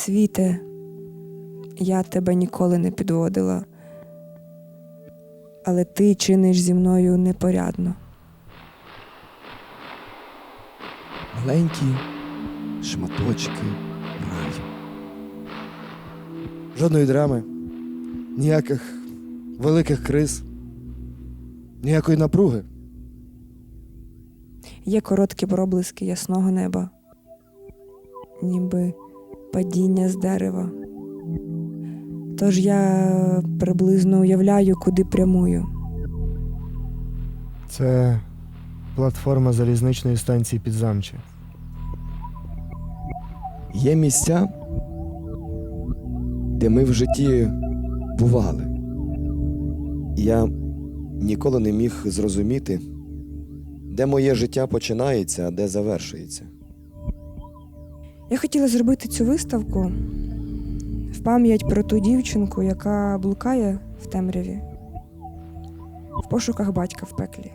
Світе, я тебе ніколи не підводила, але ти чиниш зі мною непорядно. Маленькі шматочки раю. Жодної драми, ніяких великих криз, ніякої напруги. Є короткі проблиски ясного неба, ніби падіння з дерева. Тож я приблизно уявляю, куди прямую. Це платформа залізничної станції Підзамче. Є місця, де ми в житті бували. Я ніколи не міг зрозуміти, де моє життя починається, а де завершується. Я хотіла зробити цю виставку в пам'ять про ту дівчинку, яка блукає в темряві, в пошуках батька в пеклі.